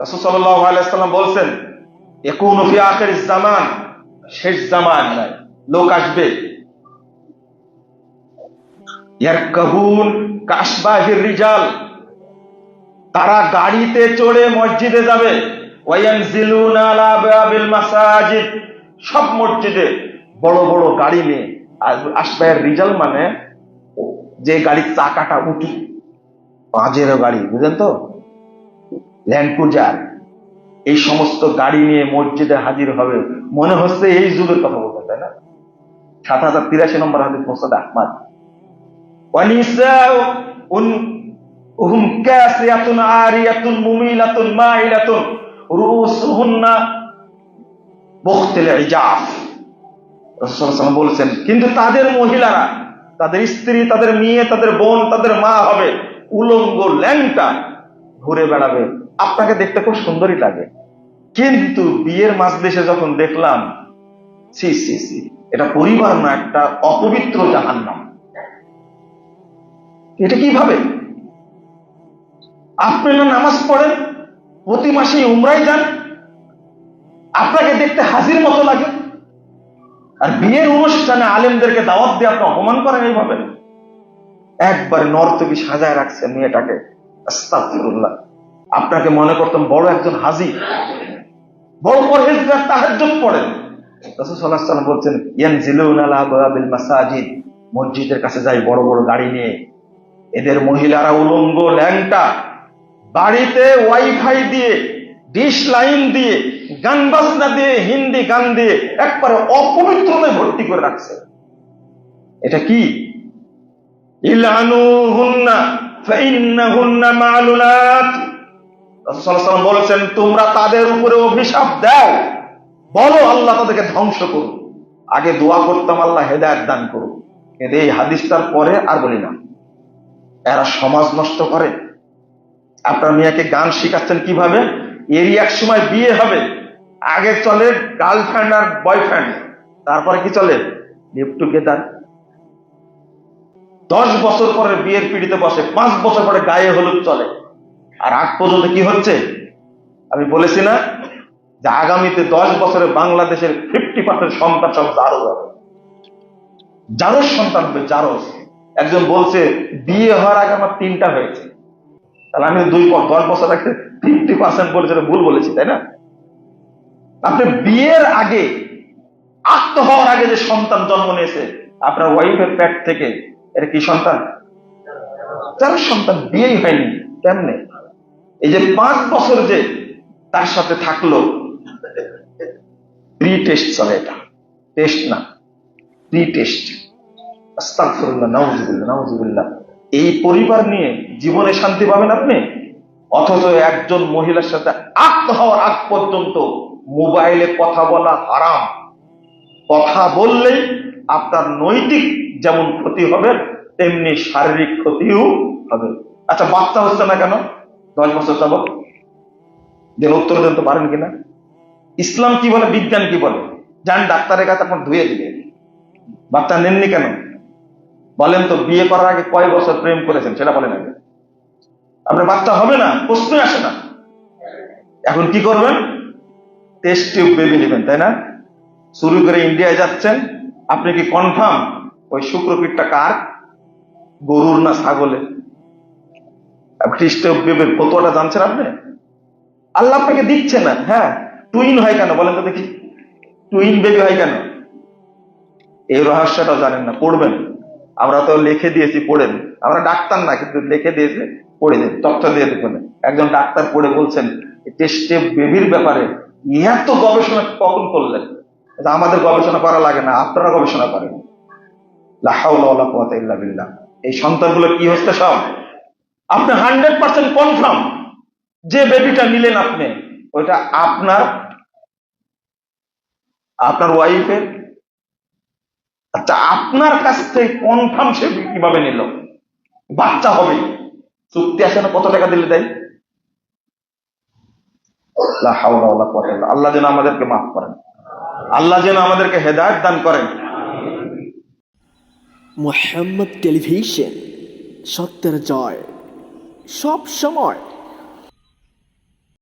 রাসূল সাল্লাল্লাহু আলাইহি সাল্লাম বলছেন জামান। শেষ জামান নাই, লোক আসবে। রিজাল। তারা গাড়িতে চড়ে মসজিদে যাবে। সব মসজিদে বড় বড় গাড়ি নিয়ে আসবাহের রিজাল মানে যে গাড়ির চাকাটা উঠি। পাঁচেরও গাড়ি, বুঝলেন তো? ল্যান্ড ক্রুজার এই সমস্ত গাড়ি নিয়ে মসজিদে হাজির হবে। মনে হচ্ছে এই যুগের কথা বলতে, তাই না? সাত হাজার তিরাশি নম্বর হাদিস মোসাদ আহমদ। বলেছেন, কিন্তু তাদের মহিলারা, তাদের স্ত্রী, তাদের মেয়ে, তাদের বোন, তাদের মা হবে উলঙ্গ ল্যাংটা ঘুরে বেড়াবে। আপনাকে দেখতে খুব সুন্দরই লাগে। কিন্তু বিয়ের মাজলিসে যখন দেখলাম সি সি সি এটা পরিবার না, একটা অপবিত্র জাহান্নাম। এটা কীভাবে? আপনি না নামাজ পড়েন, প্রতি মাসে উমরাই যান, আপনাকে দেখতে হাজির মতো লাগে। আর বিয়ের অনুষ্ঠানে আলেমদেরকে দাওয়াত দিয়ে আপনি অপমান করেন এইভাবে। একবারে নর্তকী সাজায় রাখছে মেয়েটাকে। আস্তাগফিরুল্লাহ। আপনাকে মনে করতাম বড় একজন হাজি বড় পরহেজগার তাহাজ্জুদ পড়েন। রাসূল সাল্লাল্লাহু আলাইহি ওয়াসাল্লাম বলছেন, ইয়ানজিলুনা আলা বাবিল মাসাজিদ মসজিদের কাছে যাই বড় বড় গাড়ি নিয়ে। এদের মহিলারা উলঙ্গ ল্যাংটা, বাড়িতে ওয়াইফাই দিয়ে, ডিশ লাইন দিয়ে গান বাজনা দিয়ে, হিন্দি গান দিয়ে একবারে অপবিত্রতায় ভর্তি করে রাখছে। এটা কি? ইলানুহুন্না ফাইন্নাহুন্না মালুনাত। রাসূল সাল্লাল্লাহু ওয়াসাল্লাম বলেছেন, তোমরা তাদের উপরে অভিশাপ দাও। বলো, আল্লাহ তাদেরকে ধ্বংস করুন আগে দোয়া করতাম, আল্লাহ হেদায়েত দান করুন কিন্তু এই হাদিসটার পরে আর বলি না। এরা সমাজ নষ্ট করে। আপনার মেয়েকে গান শিখাচ্ছেন কীভাবে? এরই এক সময় বিয়ে হবে। আগে চলে গার্লফ্রেন্ড আর বয়ফ্রেন্ড। তারপরে কি চলে? লিভ টুগেদার দশ বছর পরে বিয়ের পিড়িতে বসে, পাঁচ বছর পরে গায়ে হলুদ চলে। আর আগ পর্যন্ত কি হচ্ছে? আমি বলেছি না যে আগামীতে দশ বছরে বাংলাদেশের ফিফটি পার্সেন্ট সন্তান সব জারো হবে। জারোর সন্তান হবে জারস একজন বলছে, বিয়ে হওয়ার আগে আমার তিনটা হয়েছে। তাহলে আমি দুই দশ বছর আগে ফিফটি পার্সেন্ট বলেছে ভুল বলেছি, তাই না? আপনি বিয়ের আগে আত্ম হওয়ার আগে যে সন্তান জন্ম নিয়েছে, আপনার ওয়াইফের প্যাট থেকে, এটা কি সন্তান? যার সন্তান, বিয়েই হয়নি, কেমনে? এই যে পাঁচ বছর যে তার সাথে থাকল প্রি টেস্ট চলে এটা। টেস্ট না প্রি টেস্ট এই পরিবার নিয়ে জীবনে শান্তি পাবেন আপনি? অথচ একজন মহিলার সাথে আত্ম হওয়ার আগ পর্যন্ত মোবাইলে কথা বলা হারাম। কথা বললেই আপনার নৈতিক যেমন ক্ষতি হবে, তেমনি শারীরিক ক্ষতিও হবে। আচ্ছা বাচ্চা হচ্ছে না কেন? দশ বছর যাবত যেন উত্তর দেন তো পারেন কিনা? ইসলাম কি বলে? বিজ্ঞান কি বলে? যান ডাক্তারের কাছে আপনার ধুয়ে দিবে। বাচ্চা নেননি কেন? বলেন তো, বিয়ে করার আগে কয় বছর প্রেম করেছেন? সেটা বলেন আগে। আপনার বাচ্চা হবে না? প্রশ্নই আসে না। এখন কি করবেন? টেস্ট টিউব বেবি নেবেন, তাই না? শুরু করে ইন্ডিয়ায় যাচ্ছেন। আপনি কি কনফার্ম ওই শুক্রপীঠটা কার? গরুর না ছাগলে খ্রিস্ট বেবের ফতোয়াটা জানছেন আপনি? আল্লাহ আপনাকে দিচ্ছে না। হ্যাঁ টুইন হয় কেন? বলেন তো দেখি। টুইন বেবি হয় কেন? এই রহস্যটা জানেন না, পড়বেন। আমরা তো লিখে দিয়েছি, পড়েন। আমরা ডাক্তার না, কিন্তু লিখে দিয়েছে, পড়ে দিন, তথ্য দিয়ে দেখবেন একজন ডাক্তার পড়ে বলছেন টেস্টে বেবির ব্যাপারে এত গবেষণা কখন করলেন? আমাদের গবেষণা করা লাগে না, আপনারা গবেষণা করেন। লা হাওলা ওয়ালা কুওয়াতা ইল্লা এই সন্তানগুলো কি হচ্ছে সব? আপনি হান্ড্রেড পার্সেন্ট কনফার্ম যে বেবিটা নিলেন আপনি, ওইটা আপনার আপনার ওয়াইফের আচ্ছা আপনার কাছ থেকে কনফার্ম সে কীভাবে নিল? বাচ্চা হবে। চুক্তি আছে না? কত টাকা দিলে দেয়? আল্লাহ যেন আমাদেরকে মাফ করেন। আল্লাহ যেন আমাদেরকে হেদায়ত দান করেন। মোহাম্মদ টেলিভিশন, সত্যের জয়। সব সময়